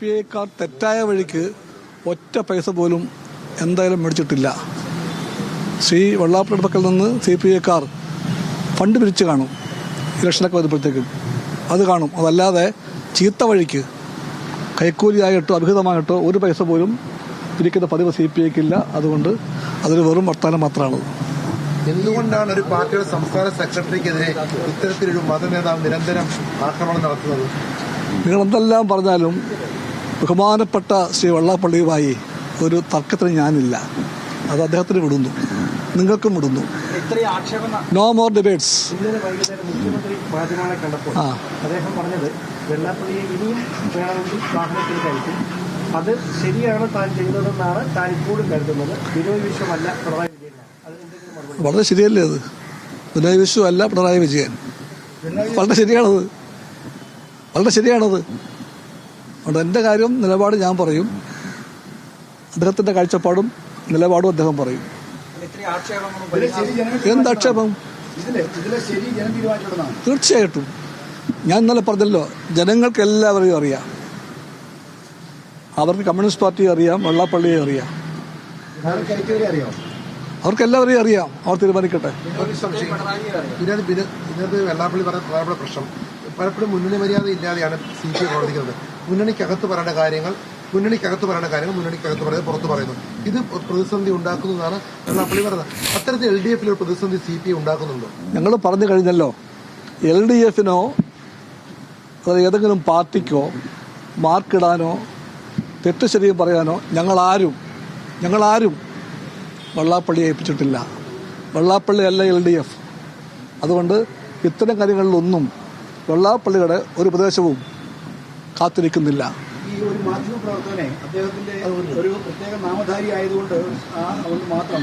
P ഐക്കാർ തെറ്റായ വഴിക്ക് ഒറ്റ പൈസ പോലും എന്തായാലും മേടിച്ചിട്ടില്ല. ശ്രീ വെള്ളാപ്പള്ളിയുടെ പക്കൽ നിന്ന് സി പി ഐക്കാർ ഫണ്ട് പിരിച്ച് കാണും. ഇലക്ഷനൊക്കെ വരുമ്പോഴത്തേക്കും അത് കാണും. അതല്ലാതെ ചീത്ത വഴിക്ക് കൈക്കൂലിയായിട്ടോ അഭിഹിതമായിട്ടോ ഒരു പൈസ പോലും പിരിക്കുന്ന പതിവ് സി പി ഐക്കില്ല. അതുകൊണ്ട് അതൊരു വെറും വർത്തമാനം മാത്രമാണ്. എന്തുകൊണ്ടാണ് ഒരു പാർട്ടിയുടെ സംസ്ഥാന സെക്രട്ടറിക്കെതിരെ ഇത്തരത്തിലൊരു മതനേതാവ് നിരന്തരം ആക്രമണം നടത്തുന്നത്? നിങ്ങൾ എന്തെല്ലാം പറഞ്ഞാലും ബഹുമാനപ്പെട്ട ശ്രീ വെള്ളാപ്പള്ളിയുമായി ഒരു തർക്കത്തിന് ഞാനില്ല. അത് അദ്ദേഹത്തിന് വിടുന്നു. നിങ്ങൾക്കും വിടുന്നു. നോ മോർ ഡിബേറ്റ്സ് ആ. അദ്ദേഹം പറഞ്ഞത് വെള്ളാപ്പള്ളിയെ ഇനിയും വേണമെങ്കിൽ വാഹനത്തിൽ കയറ്റും. അത് ശരിയാണ് താൻ ചെയ്തതെന്നാണ് താൻ ഇപ്പോഴും കരുതുന്നത്. ബിനോയ് വിശ്വമല്ല പിണറായി വിജയൻ. വളരെ ശരിയല്ലേ അത്? പിണറായി വിശ്വമല്ല പിണറായി വിജയൻ. വളരെ ശരിയാണത്. വളരെ ശരിയാണത്. അതുകൊണ്ട് എന്റെ കാര്യം നിലപാട് ഞാൻ പറയും. അദ്ദേഹത്തിന്റെ കാഴ്ചപ്പാടും നിലപാടും അദ്ദേഹം പറയും. എന്താക്ഷേപം തീർച്ചയായിട്ടും. ഞാൻ ഇന്നലെ പറഞ്ഞല്ലോ ജനങ്ങൾക്ക് എല്ലാവരെയും അറിയാം. അവർക്ക് കമ്മ്യൂണിസ്റ്റ് പാർട്ടി അറിയാം വെള്ളാപ്പള്ളിയെ അറിയാം. അവർക്ക് എല്ലാവരെയും അറിയാം. അവർ തീരുമാനിക്കട്ടെ. വെള്ളാപ്പള്ളി പ്രശ്നം. പലപ്പോഴും മുന്നണി മര്യാദ ഇല്ലാതെയാണ് സി പി പ്രവർത്തിക്കുന്നത്. മുന്നണിക്കകത്ത് പറയേണ്ട കാര്യങ്ങൾ മുന്നണിക്കകത്ത് പറയേണ്ട കാര്യങ്ങൾ മുന്നണിക്കകത്ത് പറയുന്നത് പുറത്ത് പറയുന്നു. ഇത് പ്രതിസന്ധി ഉണ്ടാക്കുന്നതാണ് വെള്ളാപ്പള്ളി പറയുന്നത് അത്തരത്തിൽ എൽ ഡി എഫിൽ ഒരു പ്രതിസന്ധി സി പി ഉണ്ടാക്കുന്നുണ്ടോ? ഞങ്ങൾ പറഞ്ഞു കഴിഞ്ഞല്ലോ. എൽ ഡി എഫിനോ ഏതെങ്കിലും പാർട്ടിക്കോ മാർക്കിടാനോ തെറ്റ് ശരിയും പറയാനോ ഞങ്ങളാരും ഞങ്ങളാരും വെള്ളാപ്പള്ളിയെ ഏൽപ്പിച്ചിട്ടില്ല. വെള്ളാപ്പള്ളി അല്ല എൽ ഡി എഫ്. അതുകൊണ്ട് ഇത്തരം കാര്യങ്ങളിലൊന്നും വെള്ളാപ്പള്ളിയുടെ ഒരു പ്രദേശവും കാത്തിരിക്കുന്നില്ല. ഈ ഒരു മാധ്യമ പ്രവർത്തകനെ അദ്ദേഹത്തിന്റെ ഒരു പ്രത്യേക നാമധാരി ആയതുകൊണ്ട് അതുകൊണ്ട് മാത്രം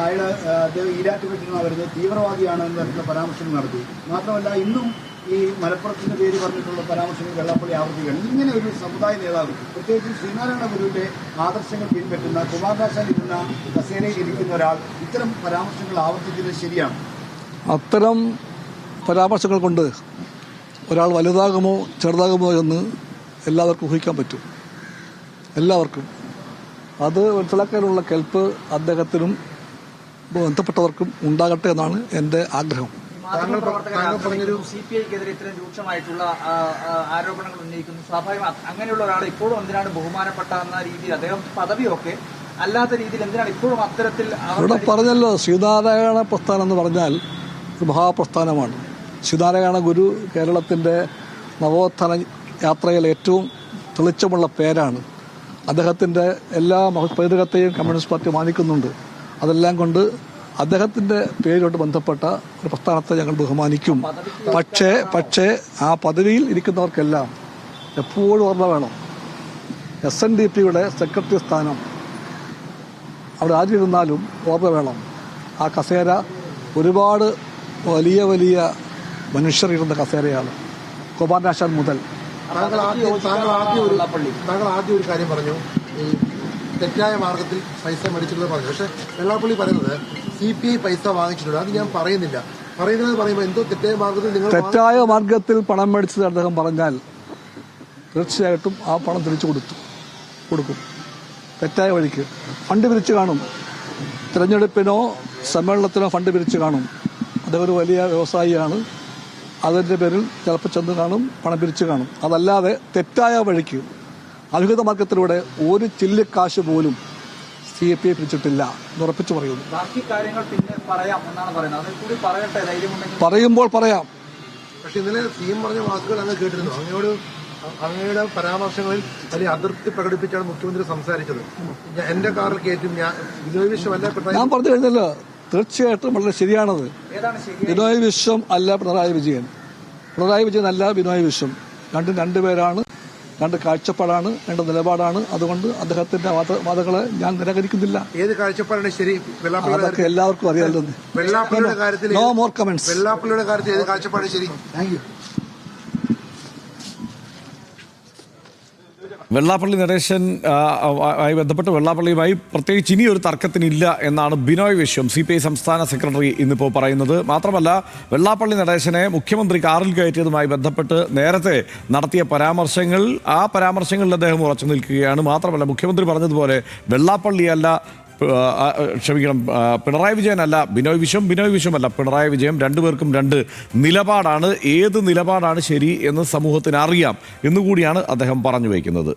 അയാൾ അദ്ദേഹം ഈരാറ്റുപറ്റിൽ നിന്നാണ് വരുന്നത് തീവ്രവാദിയാണ് എന്ന തരത്തിലുള്ള പരാമർശങ്ങൾ നടത്തി. മാത്രമല്ല ഇന്നും ഈ മലപ്പുറത്തിന്റെ പേര് പറഞ്ഞിട്ടുള്ള പരാമർശങ്ങൾ വെള്ളാപ്പള്ളി ആവർത്തിക്കുകയാണ് ഇങ്ങനെ ഒരു സമുദായ നേതാവ് പ്രത്യേകിച്ച് ശ്രീനാരായണ ഗുരുവിന്റെ ആദർശങ്ങൾ പിൻപറ്റുന്ന കുമാരദാശൻ ഇരുന്ന കസേരയിൽ ഇരിക്കുന്ന ഒരാൾ ഇത്തരം പരാമർശങ്ങൾ ആവർത്തിക്കുന്നത് ശരിയാണ്. അത്തരം പരാമർശങ്ങൾ കൊണ്ട് ഒരാൾ വലുതാകുമോ ചെറുതാകുമോ എന്ന് എല്ലാവർക്കും ഊഹിക്കാൻ പറ്റും. എല്ലാവർക്കും. അത് മനസ്സിലാക്കാനുള്ള കെൽപ്പ് അദ്ദേഹത്തിനും ബന്ധപ്പെട്ടവർക്കും ഉണ്ടാകട്ടെ എന്നാണ് എന്റെ ആഗ്രഹം. സി പി ഐക്കെതിരെ ഇത്രയും രൂക്ഷമായിട്ടുള്ള ആരോപണങ്ങൾ ഉന്നയിക്കുന്നു. സ്വാഭാവികം അങ്ങനെയുള്ള ഒരാൾ ഇപ്പോഴും എന്തിനാണ് ബഹുമാനപ്പെട്ട എന്ന രീതിയിൽ അദ്ദേഹം പദവിയൊക്കെ അല്ലാത്ത രീതിയിൽ എന്തിനാണ് ഇപ്പോഴും അത്തരത്തിൽ ഇവിടെ പറഞ്ഞല്ലോ ശ്രീനാരായണ പ്രസ്ഥാനം എന്ന് പറഞ്ഞാൽ ഒരു മഹാപ്രസ്ഥാനമാണ്. ശ്രീനാരായണ ഗുരു കേരളത്തിന്റെ നവോത്ഥാന യാത്രയിൽ ഏറ്റവും തെളിച്ചമുള്ള പേരാണ്. അദ്ദേഹത്തിന്റെ എല്ലാ പൈതൃകത്തെയും കമ്മ്യൂണിസ്റ്റ് പാർട്ടി മാനിക്കുന്നുണ്ട്. അതെല്ലാം കൊണ്ട് അദ്ദേഹത്തിന്റെ പേരുമായിട്ട് ബന്ധപ്പെട്ട ഒരു പ്രസ്ഥാനത്തെ ഞങ്ങൾ ബഹുമാനിക്കും. പക്ഷേ പക്ഷേ ആ പദവിയിൽ ഇരിക്കുന്നവർക്കെല്ലാം എപ്പോഴും ഓർമ്മ വേണം. എസ് എൻ ഡി പിയുടെ സെക്രട്ടറി സ്ഥാനം അവിടെ ആരിരുന്നാലും ഓർമ്മ വേണം. ആ കസേര ഒരുപാട് വലിയ വലിയ മനുഷ്യർ ഇരുന്ന കസേരയാണ്. കുമാരനാശാൻ മുതൽ. താങ്കൾ ആദ്യം താങ്കൾ ആദ്യം ഒരു താങ്കൾ ആദ്യം ഒരു കാര്യം പറഞ്ഞു. ഈ തെറ്റായ മാർഗത്തിൽ പൈസ മേടിച്ചിട്ടുള്ളത് പറഞ്ഞു. പക്ഷെ വെള്ളാപ്പള്ളി പറയുന്നത് സി പി ഐ പൈസ വാങ്ങിച്ചിട്ടുണ്ട്. അത് ഞാൻ പറയുന്നില്ല. പറയുന്നത് പറയുമ്പോൾ എന്തോ തെറ്റായ മാർഗത്തിൽ നിങ്ങൾ തെറ്റായ മാർഗത്തിൽ പണം മേടിച്ചത് അദ്ദേഹം പറഞ്ഞാൽ തീർച്ചയായിട്ടും ആ പണം തിരിച്ചു കൊടുത്തു. കൊടുക്കും. തെറ്റായ വഴിക്ക്. ഫണ്ട് പിരിച്ചു കാണും. തിരഞ്ഞെടുപ്പിനോ സമ്മേളനത്തിനോ ഫണ്ട് പിരിച്ചു കാണും. അദ്ദേഹം ഒരു വലിയ വ്യവസായിയാണ്. അതിന്റെ പേരിൽ ചിലപ്പോൾ ചെന്ന് കാണും പണം പിരിച്ചു കാണും. അതല്ലാതെ തെറ്റായ വഴിക്ക് അവിഹിത മാർഗത്തിലൂടെ ഒരു ചില്ലിക്കാശ് പോലും സി എ പി ഐ പിരിച്ചിട്ടില്ല എന്ന് ഉറപ്പിച്ചു പറയുന്നു. ബാക്കി കാര്യങ്ങൾ പിന്നെ പറയാം എന്നാണ് പറയുന്നത്. കൂടി പറയട്ടെ പറയുമ്പോൾ പറയാം. പക്ഷെ ഇന്നലെ സി എം പറഞ്ഞ വാക്കുകൾ അങ്ങ് കേട്ടിരുന്നു. അങ്ങയോട് അങ്ങയുടെ പരാമർശങ്ങളിൽ വലിയ അതൃപ്തി പ്രകടിപ്പിച്ചാണ് മുഖ്യമന്ത്രി സംസാരിച്ചത്. എന്റെ കാറിൽ കയറ്റും ഞാൻ ബിനോയ് വിശ്വമല്ല പിണറായി ഞാൻ പറഞ്ഞു കഴിഞ്ഞല്ലോ തീർച്ചയായിട്ടും വളരെ ശരിയാണത്. ബിനോയ് വിശ്വം അല്ല പിണറായി വിജയൻ. പിണറായി വിജയൻ അല്ല ബിനോയ് വിശ്വം. രണ്ടും രണ്ടുപേരാണ് രണ്ട് കാഴ്ചപ്പാടാണ് രണ്ട് നിലപാടാണ്. അതുകൊണ്ട് അദ്ദേഹത്തിന്റെ വാദങ്ങളെ ഞാൻ നിരാകരിക്കുന്നില്ല. ഏത് കാഴ്ചപ്പാടാണ് ശരി? അതൊക്കെ എല്ലാവർക്കും അറിയാമല്ലോ വെള്ളാപ്പള്ളിയുടെ കാര്യത്തിൽ നോ മോർ കമന്റ്സ് വെള്ളാപ്പള്ളിയുടെ കാര്യത്തിൽ ഏത് കാഴ്ചപ്പാടാണ് ശരി? താങ്ക് വെള്ളാപ്പള്ളി നരേശൻ ആയി ബന്ധപ്പെട്ട് വെള്ളാപ്പള്ളിയുമായി പ്രത്യേകിച്ച് ഇനി ഒരു തർക്കത്തിനില്ല എന്നാണ് Binoy Viswam C P I സംസ്ഥാന സെക്രട്ടറി ഇന്നിപ്പോൾ പറയുന്നത്. മാത്രമല്ല വെള്ളാപ്പള്ളി നരേശനെ മുഖ്യമന്ത്രി കാറിൽ കയറ്റിയതുമായി ബന്ധപ്പെട്ട് നേരത്തെ നടത്തിയ പരാമർശങ്ങൾ ആ പരാമർശങ്ങളിൽ അദ്ദേഹം ഉറച്ചു നിൽക്കുകയാണ്. മാത്രമല്ല മുഖ്യമന്ത്രി പറഞ്ഞതുപോലെ വെള്ളാപ്പള്ളിയല്ല ക്ഷമിക്കണം. പിണറായി വിജയൻ അല്ല ബിനോയ് വിശ്വം ബിനോയ് വിശ്വമല്ല. പിണറായി വിജയം രണ്ടുപേർക്കും രണ്ട് നിലപാടാണ്. ഏത് നിലപാടാണ് ശരി എന്ന് സമൂഹത്തിന് അറിയാം എന്നുകൂടിയാണ് അദ്ദേഹം പറഞ്ഞു വയ്ക്കുന്നത്